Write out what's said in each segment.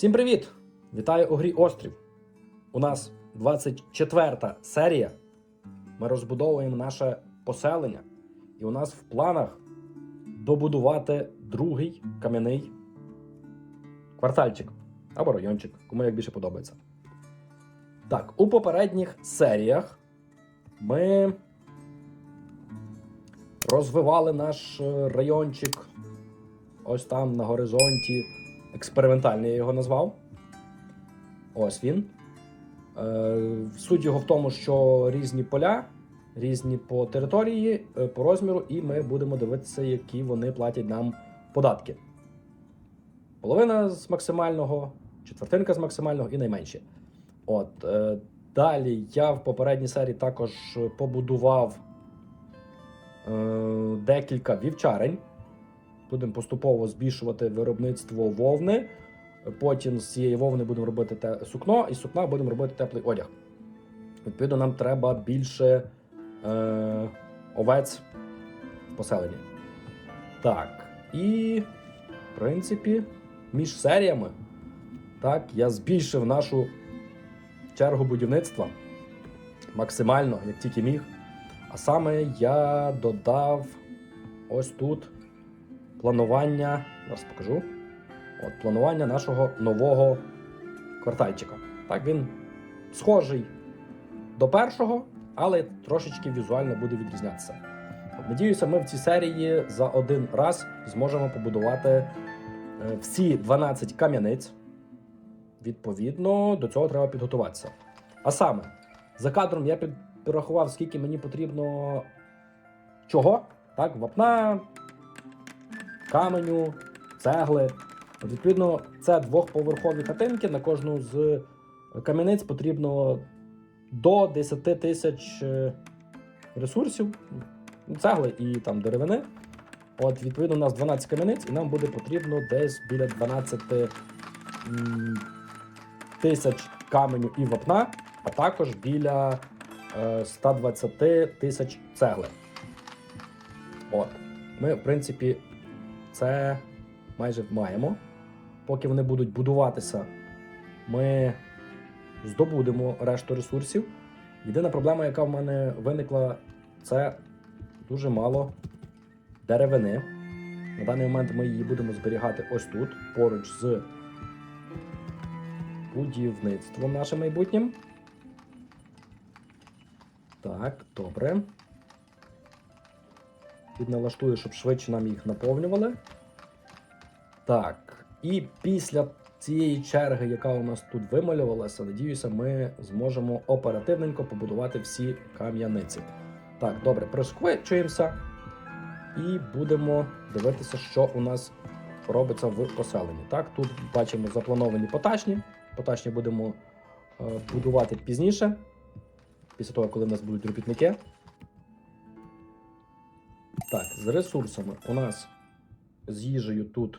Всім привіт! Вітаю у грі Острів. У нас 24 серія. Ми розбудовуємо наше поселення, і у нас в планах добудувати другий кам'яний квартальчик або райончик, кому як більше подобається. Так, у попередніх серіях ми розвивали наш е, райончик ось там на горизонті. Експериментальний я його назвав. Ось він. Е, суть його в тому, що різні поля, різні по території, е, по розміру, і ми будемо дивитися, які вони платять нам податки. Половина з максимального, четвертинка з максимального і найменші. От, е, далі я в попередній серії також побудував декілька вівчарень. Будемо поступово збільшувати виробництво вовни. Потім з цієї вовни будемо робити те сукно, і з сукна будемо робити теплий одяг. Відповідно, нам треба більше е, овець в поселенні. Так. І, в принципі, між серіями так, я збільшив нашу чергу будівництва максимально, як тільки міг. А саме я додав ось тут планування. Зараз покажу. От, планування нашого нового квартальчика. Так, він схожий до першого, але трошечки візуально буде відрізнятися. Надіюся, ми в цій серії за один раз зможемо побудувати е, всі 12 кам'яниць. Відповідно, до цього треба підготуватися. А саме, за кадром я під- підрахував, скільки мені потрібно чого. Так, вапна, каменю, цегли. Відповідно, це двохповерхові хатинки. На кожну з кам'яниць потрібно до 10 тисяч е, ресурсів, цегли і там деревини. От, відповідно, у нас 12 кам'яниць, і нам буде потрібно десь біля 12 тисяч каменю і вапна, а також біля е, 120 тисяч цегли. От. Ми, в принципі, це майже маємо. Поки вони будуть будуватися, ми здобудемо решту ресурсів. Єдина проблема, яка в мене виникла, це дуже мало деревини. На даний момент ми її будемо зберігати ось тут, поруч з будівництвом нашим майбутнім. Так, добре. Підналаштую, щоб швидше нам їх наповнювали. Так, і після цієї черги, яка у нас тут вималювалася, надіюся, ми зможемо оперативненько побудувати всі кам'яниці. Так, добре, пришвидшуємося і будемо дивитися, що у нас робиться в поселенні. Так, тут бачимо заплановані потачні. Потачні будемо е, будувати пізніше, після того, коли в нас будуть робітники. Так, з ресурсами у нас з їжею тут,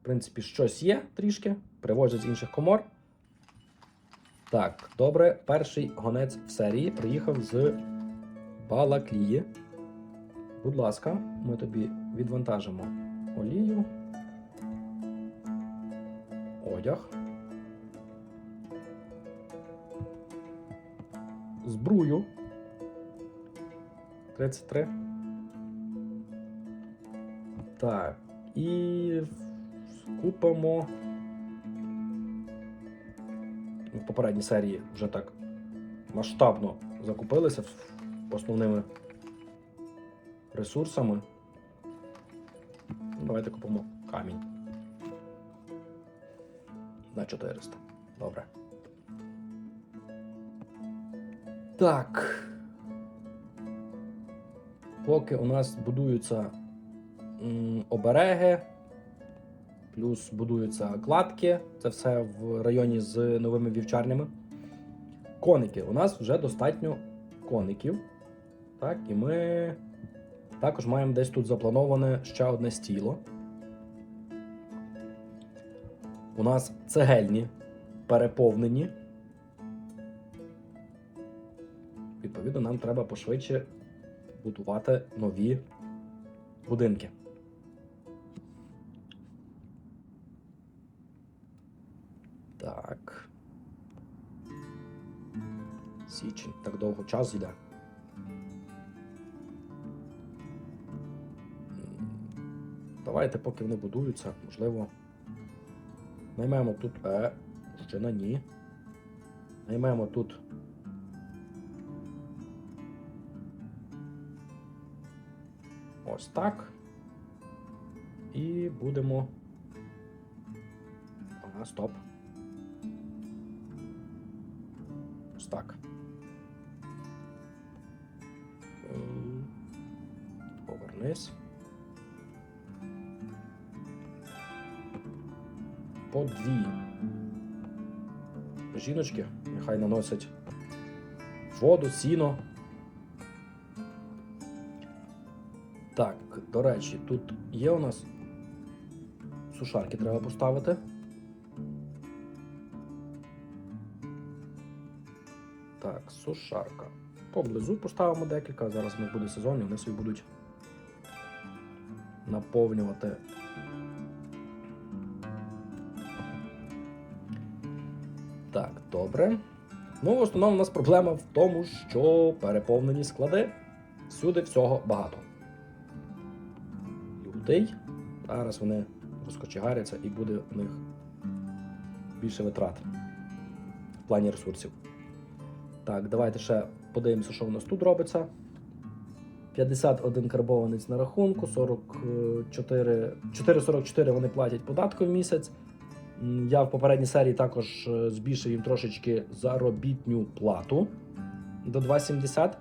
в принципі, щось є трішки. Привозять з інших комор. Так, добре. Перший гонець в серії приїхав з Балаклії. Будь ласка, ми тобі відвантажимо олію. Одяг. Збрую. 33. Так. І купимо. В попередній серії вже так масштабно закупилися основними ресурсами. Давайте купимо камінь. На 400. Добре. Так. Поки у нас будуються обереги, плюс будуються кладки, це все в районі з новими вівчарнями. Коники. У нас вже достатньо коників. Так, і ми також маємо десь тут заплановане ще одне стіло. У нас цегельні переповнені. Відповідно, нам треба пошвидше будувати нові будинки. Так. Січень. Так довго час йде. Давайте, поки вони будуються, можливо. Наймемо тут. Е, ще на ні. Наймемо тут. Ось так. І будемо. Ага, стоп. Ось так. Повернись. По дві. Жіночки, нехай наносять воду, сіно. До речі, тут є у нас сушарки треба поставити. Так, сушарка. Поблизу поставимо декілька. Зараз в них буде сезон, і вони собі будуть наповнювати. Так, добре. Ну, в основному у нас проблема в тому, що переповнені склади. Всюди всього багато. Людей. Зараз вони розкочегаряться і буде у них більше витрат в плані ресурсів. Так, давайте ще подивимося, що у нас тут робиться. 51 карбованець на рахунку, 44, 4,44 вони платять податку в місяць. Я в попередній серії також е, збільшив їм трошечки заробітню плату до 2,70.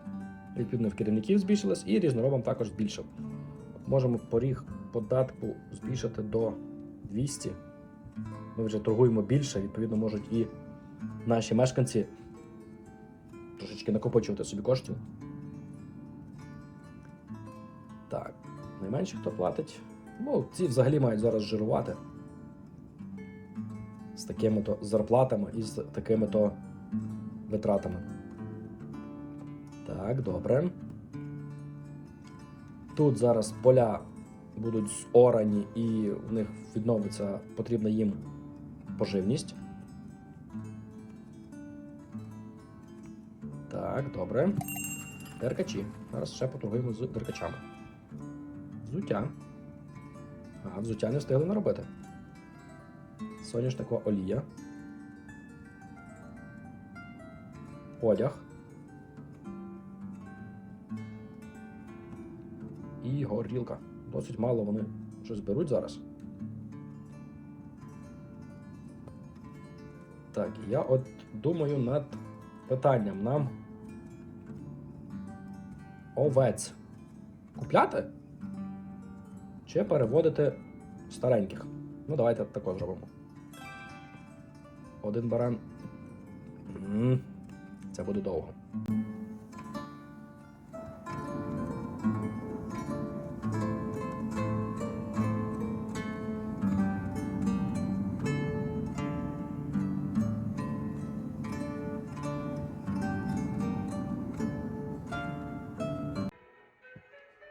Відповідно, в керівників збільшилось, і різноробам також збільшив. Можемо поріг податку збільшити до 200. Ми вже торгуємо більше, відповідно, можуть і наші мешканці трошечки накопичувати собі коштів. Так, найменше хто платить. Ну, ці взагалі мають зараз жирувати з такими то зарплатами і з такими то витратами. Так, добре. Тут зараз поля будуть зорані і в них відновиться потрібна їм поживність. Так, добре. Деркачі. Зараз ще поторгуємо з деркачами. Взуття. Ага, взуття не встигли наробити. Соняшникова олія. Одяг. Горілка. Досить мало вони щось беруть зараз. Так, я от думаю над питанням нам овець купляти чи переводити стареньких. Ну, давайте також зробимо. Один баран. Це буде довго.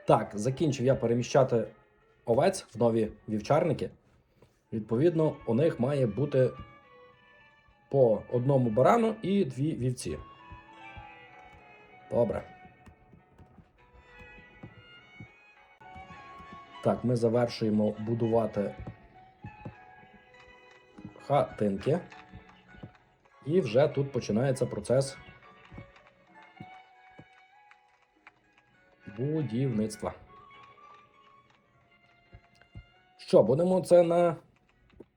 Так, закінчив я переміщати овець в нові вівчарники. Відповідно, у них має бути по одному барану і дві вівці. Добре. Так, ми завершуємо будувати хатинки. І вже тут починається процес будівництва. Що, будемо це на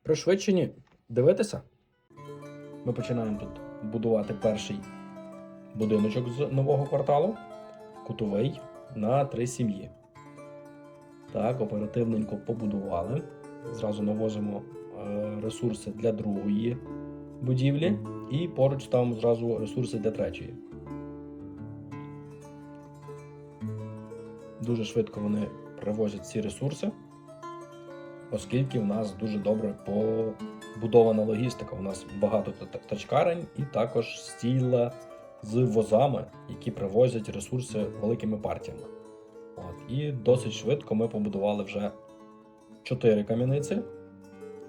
пришвидшенні дивитися? Ми починаємо тут будувати перший будиночок з нового кварталу. Кутовий на три сім'ї. Так, оперативненько побудували. Зразу навозимо е, ресурси для другої будівлі, і поруч ставимо зразу ресурси для третьої. Дуже швидко вони привозять ці ресурси, оскільки в нас дуже добре побудована логістика. У нас багато тачкарень і також стіла з возами, які привозять ресурси великими партіями. От. І досить швидко ми побудували вже 4 кам'яниці.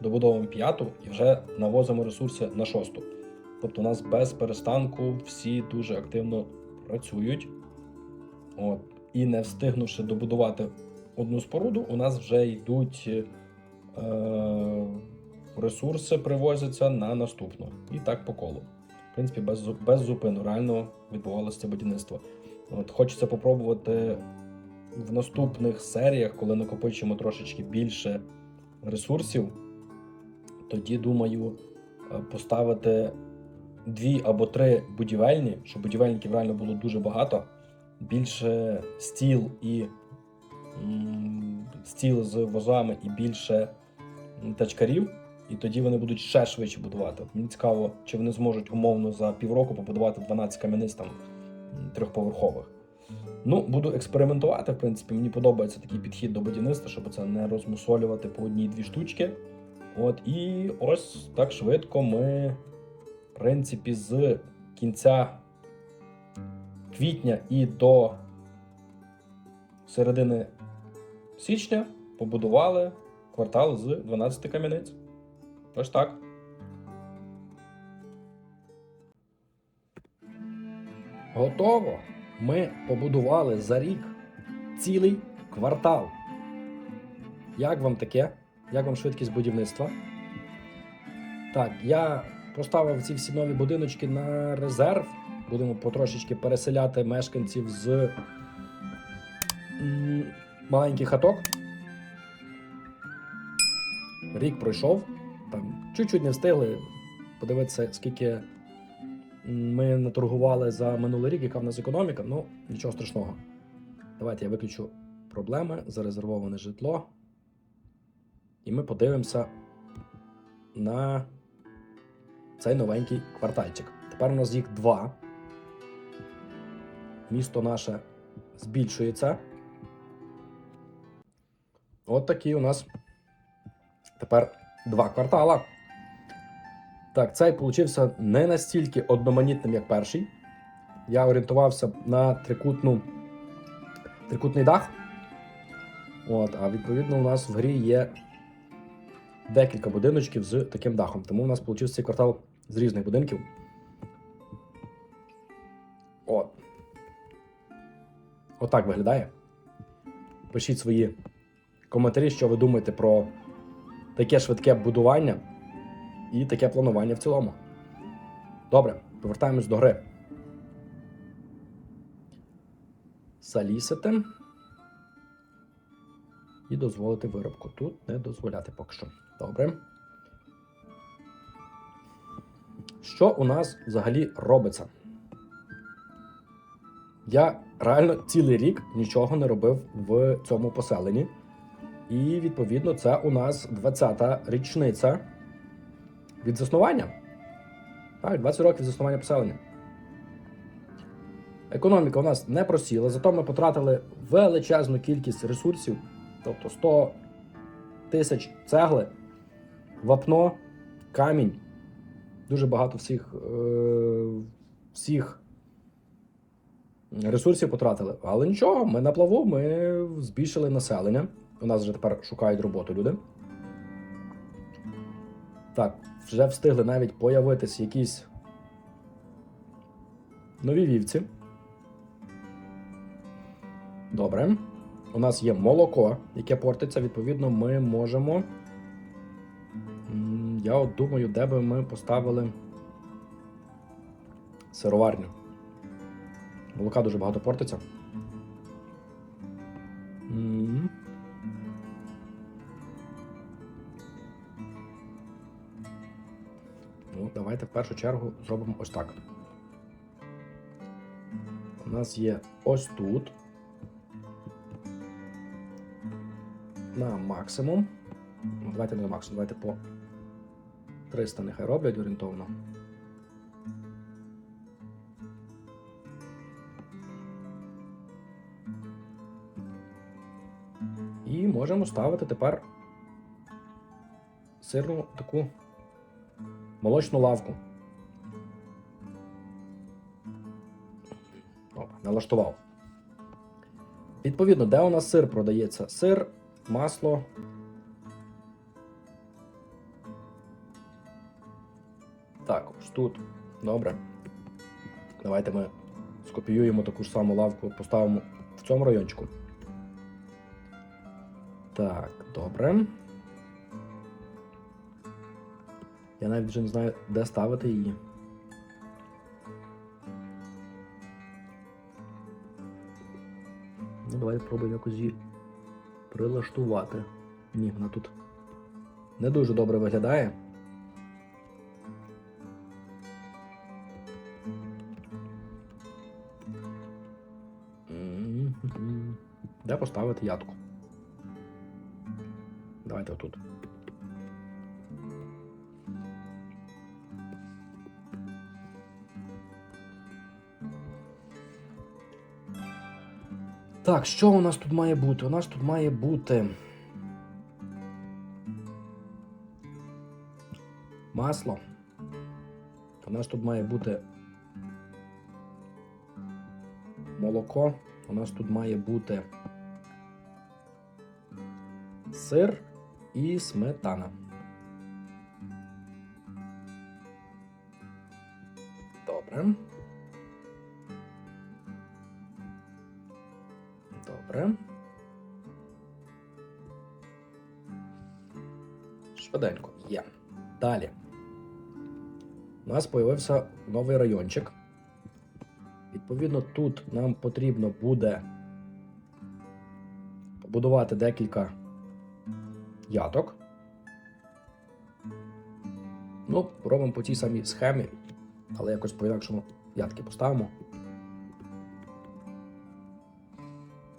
добудовуємо п'яту і вже навозимо ресурси на шосту. Тобто у нас без перестанку всі дуже активно працюють. От. І не встигнувши добудувати одну споруду, у нас вже йдуть е, ресурси, привозяться на наступну. І так по колу. В принципі, без, без зупину реально відбувалося будівництво. От, хочеться попробувати в наступних серіях, коли накопичимо трошечки більше ресурсів, тоді думаю е, поставити дві або три будівельні, щоб будівельників реально було дуже багато. Більше стіл і стіл з возами і більше тачкарів. І тоді вони будуть ще швидше будувати. Мені цікаво, чи вони зможуть умовно за півроку побудувати 12 кам'яниць там трьохповерхових. Ну, буду експериментувати. В принципі, мені подобається такий підхід до будівництва, щоб це не розмусолювати по одній-дві штучки. От, і ось так швидко ми, в принципі, з кінця квітня і до середини січня побудували квартал з 12 кам'яниць. Ось так. Готово. Ми побудували за рік цілий квартал. Як вам таке? Як вам швидкість будівництва? Так, я поставив ці всі нові будиночки на резерв. Будемо потрошечки переселяти мешканців з маленьких хаток. Рік пройшов. Там чуть-чуть не встигли подивитися, скільки ми наторгували за минулий рік, яка в нас економіка. Ну, нічого страшного. Давайте я виключу проблеми, зарезервоване житло. І ми подивимося на цей новенький квартальчик. Тепер у нас їх два. Місто наше збільшується. От такі у нас тепер два квартала. Так, цей получився не настільки одноманітним, як перший. Я орієнтувався на трикутну, трикутний дах. От, а відповідно, у нас в грі є декілька будиночків з таким дахом. Тому у нас вийшов цей квартал з різних будинків. Отак виглядає. Пишіть свої коментарі, що ви думаєте про таке швидке будування і таке планування в цілому. Добре, повертаємось до гри. Залісити. І дозволити виробку. Тут не дозволяти поки що. Добре. Що у нас взагалі робиться? Я реально цілий рік нічого не робив в цьому поселенні. І відповідно це у нас 20-та річниця від заснування. Так, 20 років заснування поселення. Економіка у нас не просіла, зато ми потратили величезну кількість ресурсів, тобто 100 тисяч цегли, вапно, камінь. Дуже багато всіх, е, всіх ресурсів потратили. Але нічого, ми на плаву, ми збільшили населення. У нас вже тепер шукають роботу люди. Так, вже встигли навіть появитись якісь нові вівці. Добре. У нас є молоко, яке портиться. Відповідно, ми можемо. Я от думаю, де би ми поставили сироварню. Молока дуже багато портиться. М. Ну, давайте в першу чергу зробимо ось так. У нас є ось тут. На максимум. Давайте не на максимум, давайте по 300 нехай роблять орієнтовно. І можемо ставити тепер сирну таку молочну лавку. Налаштував. Відповідно, де у нас сир продається? Сир, масло. Так, ось тут. Добре. Давайте ми скопіюємо таку ж саму лавку, поставимо в цьому райончику. Так, добре. Я навіть вже не знаю, де ставити її. Ну, давай спробуємо якось її прилаштувати. Ні, вона тут не дуже добре виглядає. Де поставити ядку? Давайте отут. Так, що у нас тут має бути? У нас тут має бути. Масло. У нас тут має бути молоко. У нас тут має бути сир і сметана. Добре. Добре. Швиденько. Є. Далі. У нас з'явився новий райончик. Відповідно, тут нам потрібно буде побудувати декілька яток. Ну, робимо по тій самій схемі, але якось по-інакшому ятки поставимо.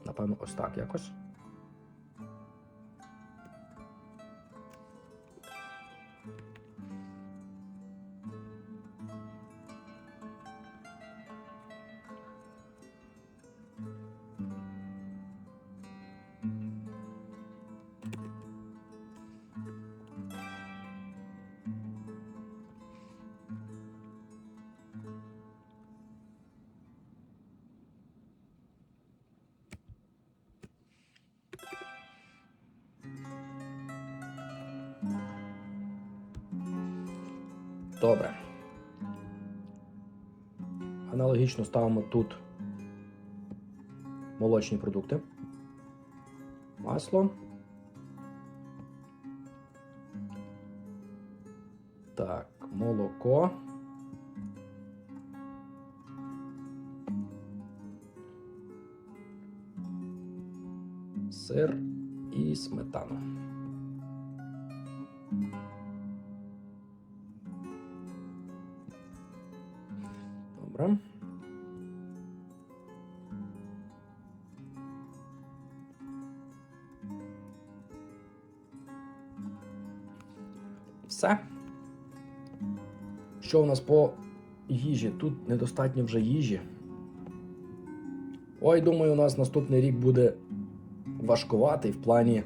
Напевно, ось так якось. Добре. Аналогічно ставимо тут молочні продукти. Масло. Добре. Все. Що у нас по їжі? Тут недостатньо вже їжі. Ой, думаю, у нас наступний рік буде важкуватий в плані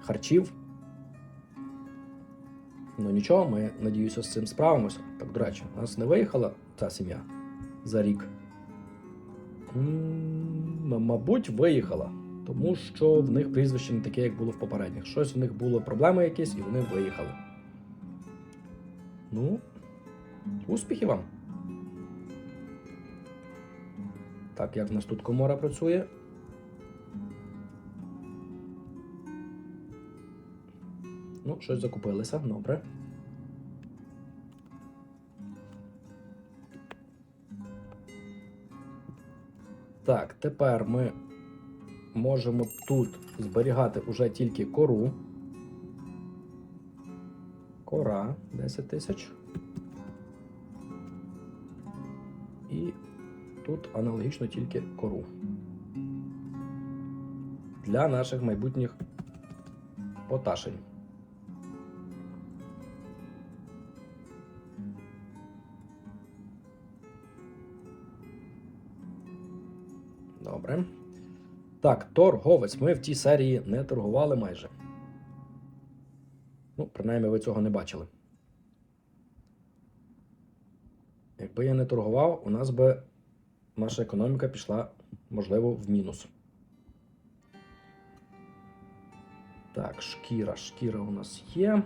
харчів. Ну нічого, ми, надіюся, з цим справимося. Так, до речі, у нас не виїхала ця сім'я за рік. Мабуть, виїхала, тому що в них прізвище не таке, як було в попередніх. Щось в них було проблеми якісь, і вони виїхали. Ну, успіхів вам. Так, як в нас тут комора працює? Ну, щось закупилися, добре. Так, тепер ми можемо тут зберігати уже тільки кору. Кора 10 тисяч. І тут аналогічно тільки кору. Для наших майбутніх поташень. Так, торговець. Ми в тій серії не торгували майже. Ну, принаймні, ви цього не бачили. Якби я не торгував, у нас би наша економіка пішла, можливо, в мінус. Так, шкіра. Шкіра у нас є.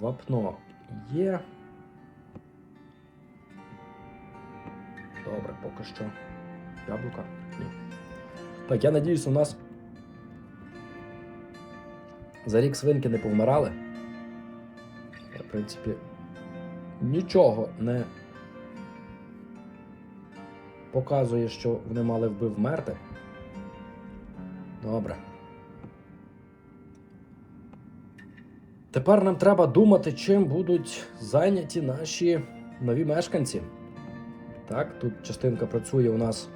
Вапно є. Добре, поки що. Яблука? Ні. Так, я надіюсь, у нас за рік свинки не повмирали. В принципі, нічого не показує, що вони мали вби вмерти. Добре. Тепер нам треба думати, чим будуть зайняті наші нові мешканці. Так, тут частинка працює у нас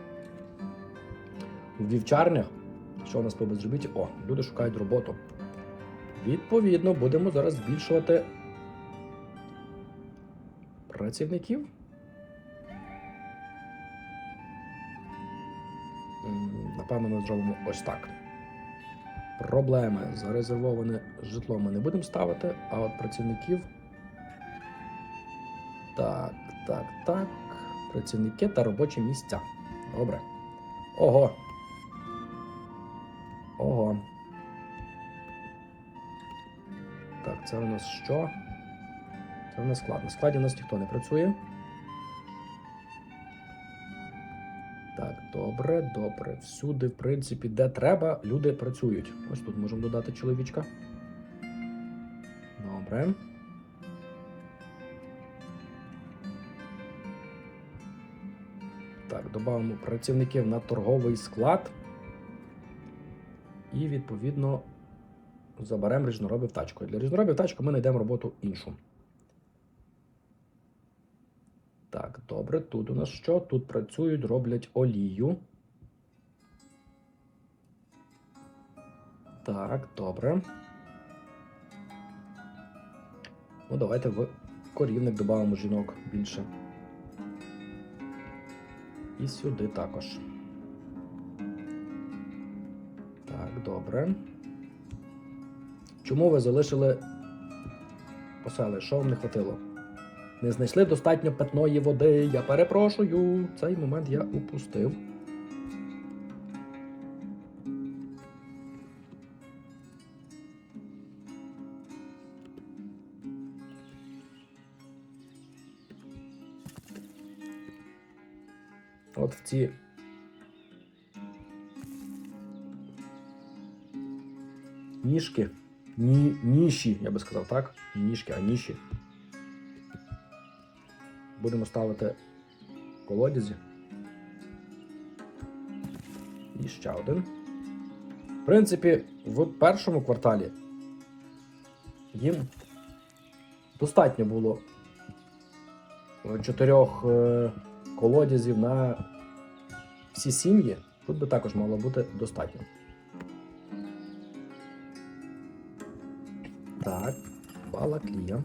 в вівчарнях. Що у нас по безробітті? О, люди шукають роботу. Відповідно, будемо зараз збільшувати працівників. Напевно, ми зробимо ось так. Проблеми зарезервоване житло ми не будемо ставити, а от працівників. Так, так, так. Працівники та робочі місця. Добре. Ого. Ого. Так, це у нас що? Це у нас склад. На складі у нас ніхто не працює. Так, добре, добре. Всюди, в принципі, де треба, люди працюють. Ось тут можемо додати чоловічка. Добре. Так, додамо працівників на торговий склад. І, відповідно, заберемо різноробів тачку. Для різноробів тачку ми знайдемо роботу іншу. Так, добре, тут у нас що? Тут працюють, роблять олію. Так, добре. Ну, давайте в корівник додамо жінок більше. І сюди також. Добре. Чому ви залишили посели? Що вам не хватило? Не знайшли достатньо питної води. Я перепрошую. Цей момент я упустив. От в ці. Ніжки. Ні, ніші, я би сказав, так? Не ніжки, а ніші. Будемо ставити колодязі. І ще один. В принципі, в першому кварталі їм достатньо було чотирьох е, колодязів на всі сім'ї. Тут би також мало бути достатньо. Так, балаклія.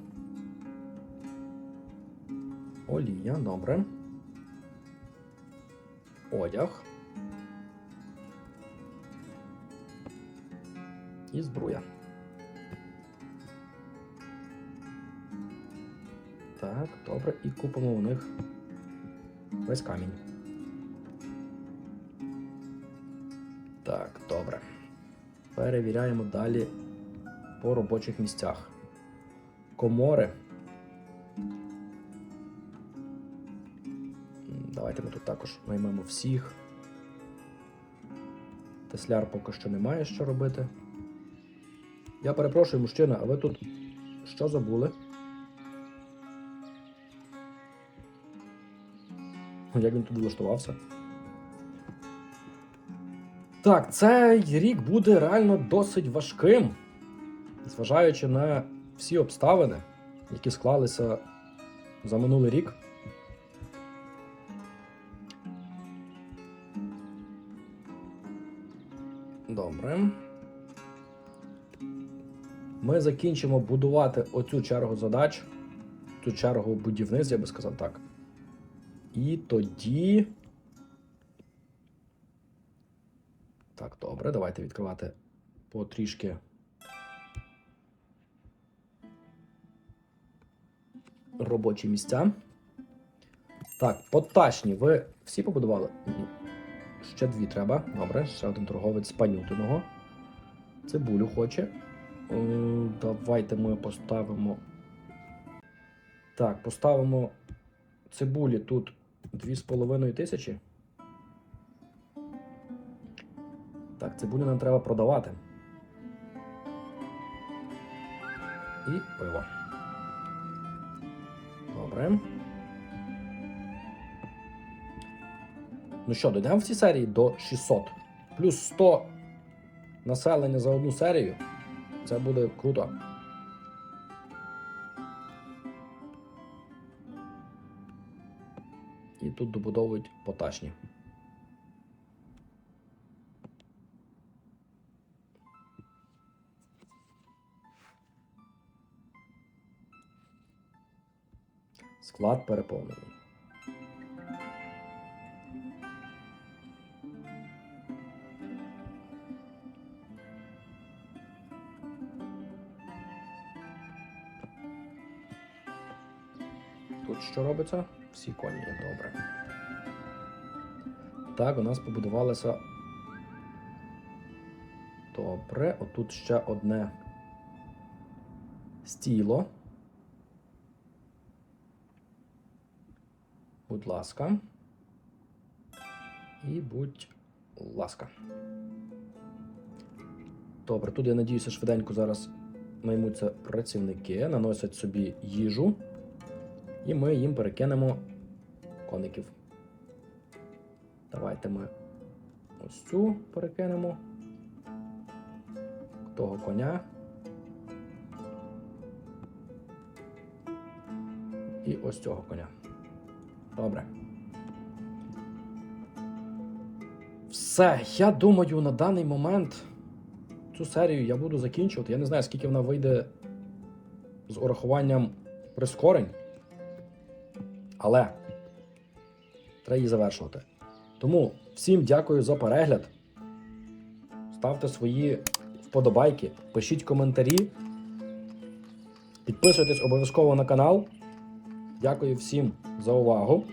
Олія, добре. Одяг. І збруя. Так, добре, і купимо у них весь камінь. Так, добре. Перевіряємо далі по робочих місцях. Комори. Давайте ми тут також наймемо всіх. Тесляр поки що немає що робити. Я перепрошую, мужчина, а ви тут що забули? Як він тут влаштувався? Так, цей рік буде реально досить важким, зважаючи на всі обставини, які склалися за минулий рік. Добре. Ми закінчимо будувати оцю чергу задач, цю чергу будівництв, я би сказав так. І тоді. Так, добре, давайте відкривати потрішки. Робочі місця. Так, поташні. Ви всі побудували? Ні. Ще дві треба. Добре, ще один торговець панютиного. Цибулю хоче. Е, Давайте ми поставимо Так, поставимо цибулі тут 2,5 тисячі. Так, цибулю нам треба продавати. І пиво. Добре. Ну що, дійдемо в цій серії до 600. Плюс 100 населення за одну серію. Це буде круто. І тут добудовують поташні. Склад переповнений. Тут що робиться? Всі коні є добре. Так, у нас побудувалося. Добре, отут ще одне стіло. Будь ласка. І будь ласка. Добре, тут я надіюся, швиденько зараз наймуться працівники, наносять собі їжу, і ми їм перекинемо коників. Давайте ми ось цю перекинемо. Того коня. І ось цього коня. Добре. Все, я думаю, на даний момент цю серію я буду закінчувати. Я не знаю, скільки вона вийде з урахуванням прискорень. Але треба її завершувати. Тому всім дякую за перегляд. Ставте свої вподобайки, пишіть коментарі. Підписуйтесь обов'язково на канал. Дякую всім за увагу.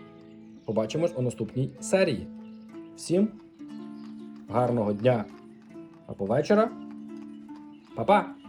Побачимось у наступній серії. Всім гарного дня або вечора. Па-па!